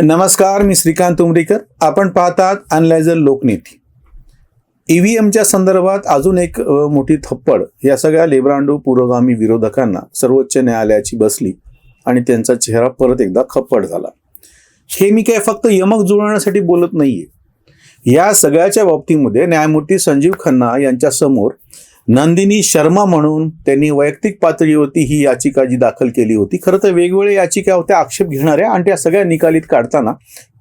नमस्कार मी श्रीकांत उमरीकर. आपण पाहतात अनलायझर लोकनीती. ईव्हीएमच्या संदर्भात अजून एक मोठी थप्पड. या सगळ्या लेब्रांडो पुरोगामी विरोधकांना सर्वोच्च न्यायालयाची बसली आणि त्यांचा चेहरा परत एकदा खप्पड झाला. हे मी काय फक्त यमक जुळवण्यासाठी बोलत नाहीये. या सगळ्याच्या बाबतीमध्ये न्यायमूर्ती संजीव खन्ना यांच्या समोर नंदिनी शर्मा म्हणून त्यांनी वैयक्तिक पातळीवरती ही याचिका जी दाखल केली होती खरं तर वेगवेगळ्या याचिका होत्या आक्षेप घेणाऱ्या आणि त्या सगळ्या निकालीत काढताना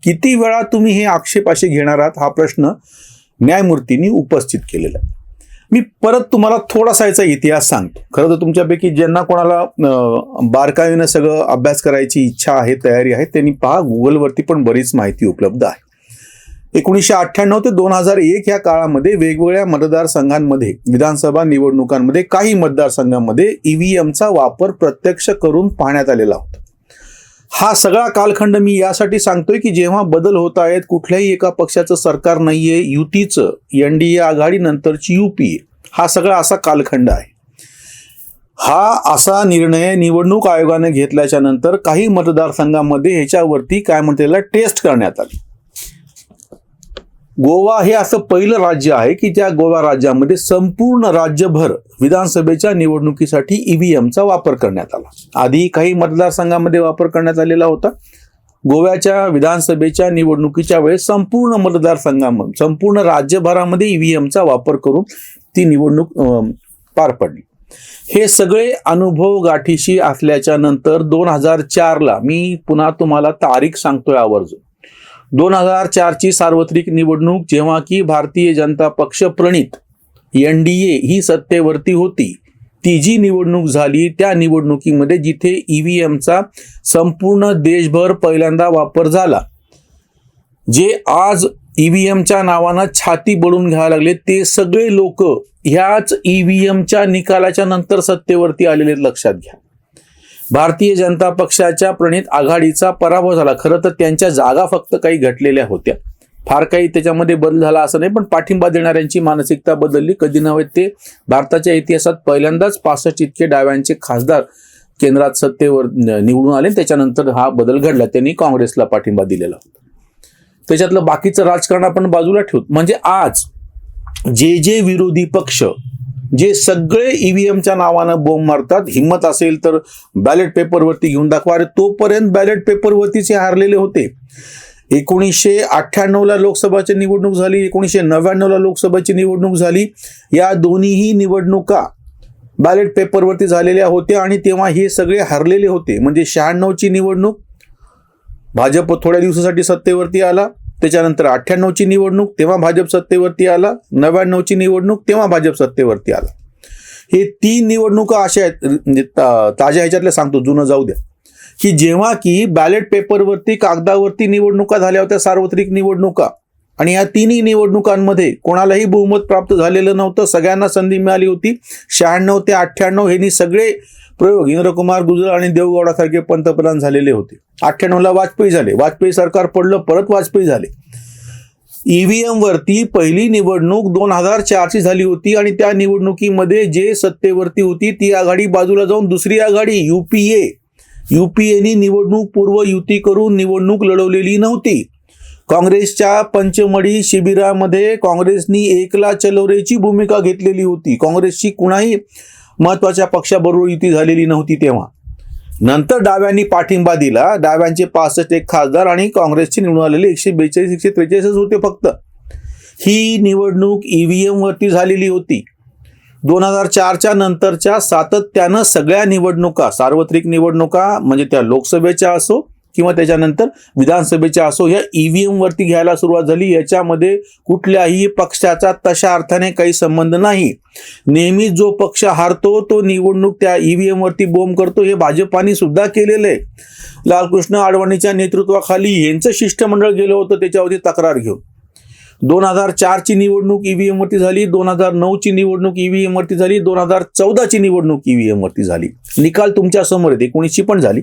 किती वेळा तुम्ही हे आक्षेप असे घेणार आहात हा प्रश्न न्यायमूर्तींनी उपस्थित केलेला आहे. मी परत तुम्हाला थोडासा याचा इतिहास सांगतो. खरं तर तुमच्यापैकी ज्यांना कोणाला बारकाईनं सगळं अभ्यास करायची इच्छा आहे तयारी आहे त्यांनी पहा गुगलवरती पण बरीच माहिती उपलब्ध आहे. एकोणीसशे अठ्ठ्याण्णव ते दोन हजार एक या काळामध्ये वेगवेगळ्या मतदारसंघांमध्ये विधानसभा निवडणुकांमध्ये काही मतदारसंघांमध्ये ईव्हीएमचा वापर प्रत्यक्ष करून पाहण्यात आलेला होता. हा सगळा कालखंड मी यासाठी सांगतोय की जेव्हा बदल होत आहेत कुठल्याही एका पक्षाचं सरकार नाहीये युतीचं एनडीए आघाडी नंतरची युपीए हा सगळा असा कालखंड आहे. हा असा निर्णय निवडणूक आयोगाने घेतल्याच्या नंतर काही मतदारसंघामध्ये ह्याच्यावरती काय म्हणतेला टेस्ट करण्यात आली. गोवा हे असं पहिलं राज्य आहे की त्या गोवा राज्यामध्ये संपूर्ण राज्यभर विधानसभेच्या निवडणुकीसाठी ईव्हीएमचा वापर करण्यात आला. आधी काही मतदारसंघामध्ये वापर करण्यात आलेला होता. गोव्याच्या विधानसभेच्या निवडणुकीच्या वेळेस संपूर्ण मतदारसंघामध्ये संपूर्ण राज्यभरामध्ये ईव्हीएमचा वापर करून ती निवडणूक पार पडली. हे सगळे अनुभव गाठीशी असल्याच्या नंतर दोन हजार चारला मी पुन्हा तुम्हाला तारीख सांगतोय आवर्जून. दोन हजार चारची सार्वत्रिक निवडणूक जेव्हा की भारतीय जनता पक्ष प्रणित एन डी ए ही सत्तेवरती होती ती जी निवडणूक झाली. त्या निवडणुकीमध्ये जिथे ई व्ही एमचा संपूर्ण देशभर पहिल्यांदा वापर झाला जे आज ई व्ही एमच्या नावानं छाती बडून घ्यायला लागले ते सगळे लोक ह्याच ई व्ही एमच्या निकालाच्या नंतर सत्तेवरती आलेले आहेत, लक्षात घ्या. भारतीय जनता पक्षाच्या प्रणित आघाडीचा पराभव झाला. खरं तर त्यांच्या जागा फक्त काही घटलेल्या होत्या. फार काही त्याच्यामध्ये बदल झाला असं नाही पण पाठिंबा देणाऱ्यांची मानसिकता बदलली. कधी नव्हे ते भारताच्या इतिहासात पहिल्यांदाच पासष्ट इतके डाव्यांचे खासदार केंद्रात सत्तेवर निवडून आले. त्याच्यानंतर हा बदल घडला. त्यांनी काँग्रेसला पाठिंबा दिलेला. होता त्याच्यातलं बाकीचं राजकारण आपण बाजूला ठेवू. म्हणजे आज जे जे विरोधी पक्ष जे सगळे ईव्हीएमच्या नावानं बोंब मारतात. हिंमत असेल तर बॅलेट पेपरवरती घेऊन दाखवा. अरे तोपर्यंत बॅलेट पेपरवरतीच हे हारलेले होते. एकोणीसशे अठ्ठ्याण्णवला लोकसभाची निवडणूक झाली. एकोणीसशे नव्याण्णवला लोकसभेची निवडणूक झाली. या दोन्हीही निवडणुका बॅलेट पेपरवरती झालेल्या होत्या आणि तेव्हा हे सगळे हरलेले होते. म्हणजे शहाण्णवची निवडणूक भाजप थोड्या दिवसासाठी सत्तेवरती आला. त्याच्यानंतर अठ्ठ्याण्णवची निवडणूक तेव्हा भाजप सत्तेवरती आला नव्याण्णवची निवडणूक तेव्हा भाजप सत्तेवरती आला. हे तीन निवडणुका अशा आहेत म्हणजे ता- ताज्या ह्याच्यातल्या सांगतो जुनं जाऊ द्या. की जेव्हा की बॅलेट पेपरवरती कागदावरती निवडणुका झाल्या होत्या सार्वत्रिक निवडणुका आणि या तिन्ही निवडणुकांमध्ये कोणालाही बहुमत प्राप्त झालेलं नव्हतं सगळ्यांना संधी मिळाली होती. शहाण्णव ते अठ्ठ्याण्णव यांनी सगळे प्रयोग इंद्रकुमार गुजर आणि देवगौडासारखे पंतप्रधान झालेले होते. अठ्ठ्याण्णवला वाजपेयी झाले. वाजपेयी सरकार पडलं परत वाजपेयी झाले. ईव्हीएम वरती पहिली निवडणूक दोन हजार चारची झाली होती आणि त्या निवडणुकीमध्ये जे सत्तेवरती होती ती आघाडी बाजूला जाऊन दुसरी आघाडी युपीए युपीएनी निवडणूक पूर्व युती करून निवडणूक लढवलेली नव्हती. काँग्रेसच्या पंचमढी शिबिरामध्ये काँग्रेसनी एकला चलोरेची भूमिका घेतलेली होती. काँग्रेसची कुणाही महत्त्वाच्या पक्षाबरोबर युती झालेली नव्हती तेव्हा. नंतर डाव्यांनी पाठिंबा दिला. डाव्यांचे पासष्ट एक खासदार आणि काँग्रेसचे निवडून आलेले एकशे बेचाळीस एकशे त्रेचाळीसच होते फक्त. ही निवडणूक ईव्हीएम वरती झालेली होती. दोन हजार चारच्या नंतरच्या सातत्यानं सगळ्या निवडणुका सार्वत्रिक निवडणुका म्हणजे त्या लोकसभेच्या असो किंवा त्याच्यानंतर विधानसभेच्या असो या ईव्हीएम वरती घ्यायला सुरुवात झाली याच्यामध्ये कुठल्याही पक्षाचा तशा अर्थाने काही संबंध नाही. नेहमी जो पक्ष हारतो तो निवडणूक त्या ईव्हीएम वरती बोंब करतो हे भाजपाने सुद्धा केलेलं. आहे लालकृष्ण आडवाणीच्या नेतृत्वाखाली यांचं शिष्टमंडळ गेलं होतं त्याच्यावरती तक्रार घेऊन. दोन हजार चारची निवडणूक ईव्हीएमवरती झाली दोन हजार नऊची निवडणूक ईव्हीएमवरती झाली दोन हजार चौदाची निवडणूक ईव्हीएमवरती झाली. निकाल तुमच्यासमोर आहेत एकोणीसची पण झाली.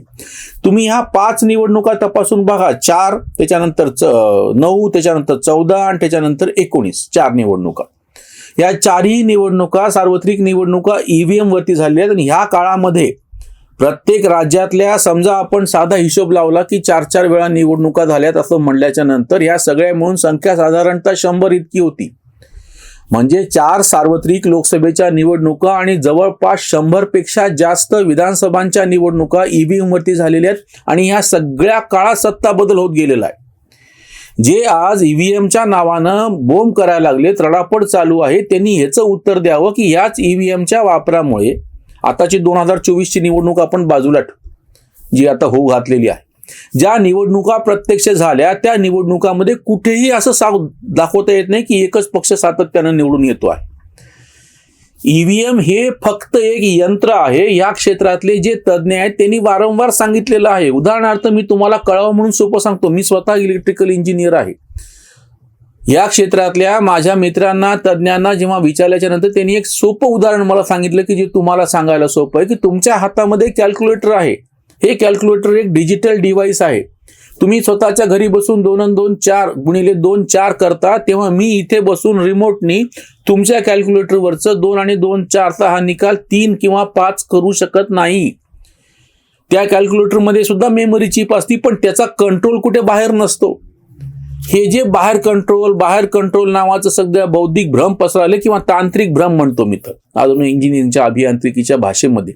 तुम्ही ह्या पाच निवडणुका तपासून बघा चार त्याच्यानंतर च नऊ त्याच्यानंतर चौदा आणि त्याच्यानंतर एकोणीस चार निवडणुका. या चारही निवडणुका सार्वत्रिक निवडणुका ईव्हीएमवरती झालेल्या आहेत आणि ह्या काळामध्ये प्रत्येक राज्यातल्या समजा आपण साधा हिशोब लावला की चार चार वेळा निवडणुका झाल्यात असं म्हणल्याच्या नंतर ह्या सगळ्या मिळून संख्या साधारणतः शंभर इतकी होती. म्हणजे चार सार्वत्रिक लोकसभेच्या निवडणुका आणि जवळपास शंभरपेक्षा जास्त विधानसभांच्या निवडणुका ईव्हीएमवरती झालेल्या आहेत आणि ह्या सगळ्या काळात सत्ता बदल होत गेलेला आहे. जे आज ईव्हीएमच्या नावानं बोंब करायला लागले तडापड चालू आहे त्यांनी ह्याचं उत्तर द्यावं की ह्याच ईव्हीएमच्या वापरामुळे आताची दोन हजार चोवीसची निवडणूक आपण बाजूला ठेवू जी आता होऊ घातलेली आहे. ज्या निवडणुका प्रत्यक्ष झाल्या त्या निवडणुकामध्ये कुठेही असं साव दाखवता येत नाही की एकच पक्ष सातत्यानं निवडून येतो आहे. ईव्हीएम हे फक्त एक यंत्र आहे. या क्षेत्रातले जे तज्ज्ञ आहेत त्यांनी वारंवार सांगितलेलं आहे. उदाहरणार्थ मी तुम्हाला कळावं म्हणून सोपं सांगतो. मी स्वतः इलेक्ट्रिकल इंजिनियर आहे. या क्षेत्रातल्या माझ्या मित्रांना तज्ज्ञांना जेव्हा विचारल्याच्या नंतर त्यांनी एक सोपं उदाहरण मला सांगितलं की जे तुम्हाला सांगायला सोपं आहे की तुमच्या हातामध्ये कॅल्क्युलेटर आहे. हे कॅल्क्युलेटर एक डिजिटल डिव्हाइस आहे. तुम्ही स्वतःच्या घरी बसून दोन अन दोन चार गुणिले दोन चार करता तेव्हा मी इथे बसून रिमोटनी तुमच्या कॅल्क्युलेटरवरचं दोन आणि दोन चारचा हा निकाल तीन किंवा पाच करू शकत नाही. त्या कॅल्क्युलेटरमध्ये सुद्धा मेमरी चिप असती पण त्याचा कंट्रोल कुठे बाहेर नसतो. हे जे बाहेर कंट्रोल बाहेर कंट्रोल नावाचं सगळ्या बौद्धिक भ्रम पसरले किंवा तांत्रिक भ्रम म्हणतो मी तर. अजून इंजिनिअरिंगच्या अभियांत्रिकीच्या भाषेमध्ये.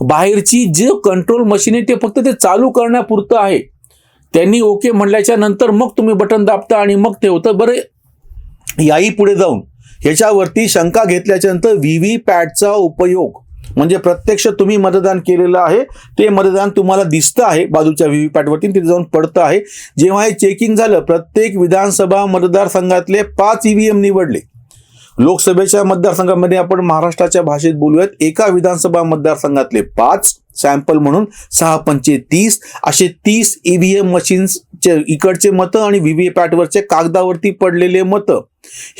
बाहेरची जे कंट्रोल मशीन आहे ते फक्त ते चालू करण्यापुरतं आहे. त्यांनी ओके म्हणल्याच्या नंतर मग तुम्ही बटन दाबता आणि मग ते होतं. बरं याही पुढे जाऊन. ह्याच्यावरती शंका घेतल्याच्या नंतर व्ही व्ही पॅटचा उपयोग म्हणजे प्रत्यक्ष तुम्ही मतदान केलेलं आहे ते मतदान तुम्हाला दिसतं आहे बाजूच्या व्ही व्ही पॅटवरती तिथे जाऊन पडतं आहे. जेव्हा हे चेकिंग झालं प्रत्येक विधानसभा मतदारसंघातले पाच ईव्हीएम निवडले. लोकसभेच्या मतदारसंघामध्ये आपण महाराष्ट्राच्या भाषेत बोलूयात एका विधानसभा मतदारसंघातले पाच सॅम्पल म्हणून सहा पंचे तीस असे तीस ईव्हीएम मशीन्सचे इकडचे मतं आणि व्ही व्ही पॅटवरचे कागदावरती पडलेले मतं.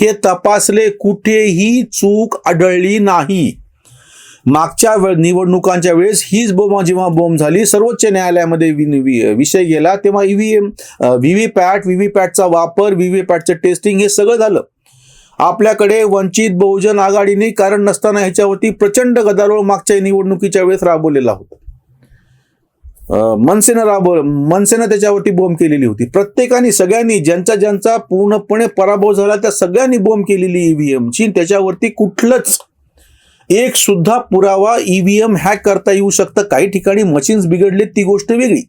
हे तपासले कुठेही चूक आढळली नाही. मागच्या वेळ निवडणुकांच्या वेळेस हीच बोमा जेव्हा बोंब झाली सर्वोच्च न्यायालयामध्ये विषय गेला तेव्हा EVM VVPAT V PAT V V पॅटचा वापर व्ही व्ही टेस्टिंग हे सगळं झालं. आपल्याकडे वंचित बहुजन आघाडीने कारण नसताना ह्याच्यावरती प्रचंड गदारोळ मागच्या निवडणुकीच्या वेळेस राबवलेला होता. मनसेनं राबव मनसेनं त्याच्यावरती बोंब केलेली होती. प्रत्येकाने सगळ्यांनी ज्यांचा ज्यांचा पूर्णपणे पराभव झाला त्या सगळ्यांनी बोंब केलेली ईव्हीएमची त्याच्यावरती कुठलंच एक सुद्धा पुरावा ईव्हीएम हॅक करता येऊ शकतं. काही ठिकाणी मशीन्स बिघडलेत ती गोष्ट वेगळी.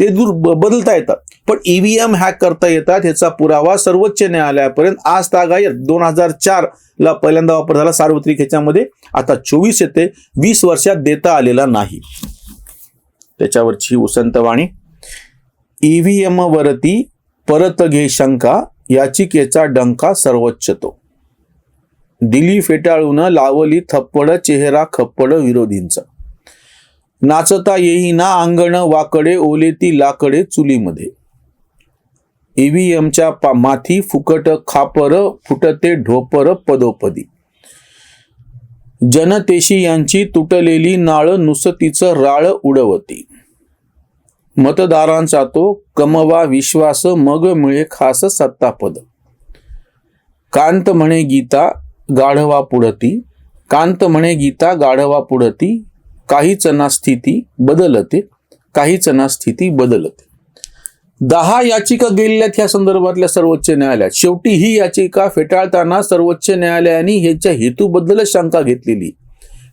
ते दूर बदलता येतात. पण ईव्हीएम हॅक करता येतात ह्याचा पुरावा सर्वोच्च न्यायालयापर्यंत आज तागायत दोन हजार चार ला पहिल्यांदा वापर झाला. सार्वत्रिक ह्याच्यामध्ये आता चोवीस येते. वीस वर्षात देता आलेला नाही. त्याच्यावरची उसंतवाणी ईव्हीएम वरती परत घे शंका याचिकेचा डंका सर्वोच्च तो. दिली फेटाळून लावली थप्पड चेहरा खप्पड विरोधींचा. नाचता येईना अंगण वाकडे ओले ती लाकडे चुलीमध्ये. ईव्हीएमच्या पा माथी फुकट खापर फुटते ढोपर पदोपदी. जनतेशी यांची तुटलेली नाळ नुसतीचं राळ उडवती. मतदारांचा तो कमवा विश्वास मग मिळे खास सत्तापद. कांत म्हणे गीता गाढवा पुढती. कांत म्हणे गीता गाढवा पुढती. काहीच ना स्थिती बदलते. काहीच ना स्थिती बदलते. दहा याचिका गेलेल्या ह्या संदर्भातल्या सर्वोच्च न्यायालयात. शेवटी ही याचिका फेटाळताना सर्वोच्च न्यायालयाने ह्याच्या हेतूबद्दलच शंका घेतलेली.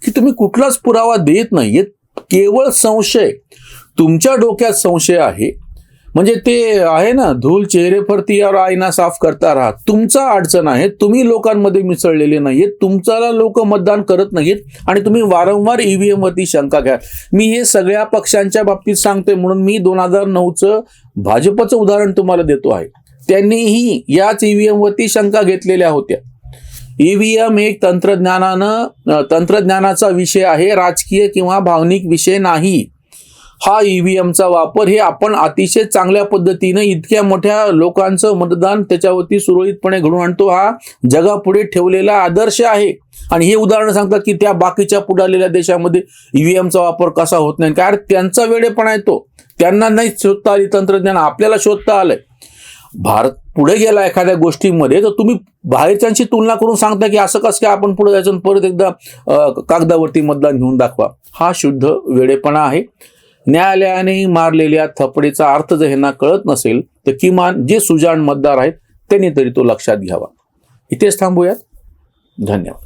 की तुम्ही कुठलाच पुरावा देत नाहीये केवळ संशय. तुमच्या डोक्यात संशय आहे. म्हणजे ते आहे ना धूल चेहरे फरती यावर आईना साफ करता राहा. तुमचा अडचण आहे तुम्ही लोकांमध्ये मिसळलेले नाहीयेत तुमच्याला लोक मतदान करत नाहीत आणि तुम्ही वारंवार ईव्हीएम वरती शंका घ्या. मी हे सगळ्या पक्षांच्या बाबतीत सांगते म्हणून मी दोन हजार नऊचं भाजपचं उदाहरण तुम्हाला देतो आहे. त्यांनीही याच ईव्हीएम वरती शंका घेतलेल्या होत्या. ईव्हीएम एक तंत्रज्ञानानं तंत्रज्ञानाचा विषय आहे राजकीय किंवा भावनिक विषय नाही. हा ईव्हीएमचा वापर हे आपण अतिशय चांगल्या पद्धतीनं इतक्या मोठ्या लोकांचं मतदान त्याच्यावरती सुरळीतपणे घडून आणतो. हा जगापुढे ठेवलेला आदर्श आहे. आणि हे उदाहरण सांगतात की त्या बाकीच्या पुढालेल्या देशामध्ये ईव्हीएमचा वापर कसा होत नाही. कारण त्यांचा वेळेपणा येतो त्यांना नाही शोधता आली तंत्रज्ञान आपल्याला शोधता आलंय. भारत पुढे गेला एखाद्या गोष्टीमध्ये तर तुम्ही बाहेरच्यांशी तुलना करून सांगता की असं कसं काय आपण पुढे जायचं परत एकदा कागदावरती मतदान घेऊन दाखवा. हा शुद्ध वेडेपणा आहे. न्यायालयाने मारलेल्या थपडीचा अर्थ जर ह्यांना कळत नसेल तर किमान जे सुजाण मतदार आहेत त्यांनी तरी तो लक्षात घ्यावा. इथेच थांबूयात. धन्यवाद.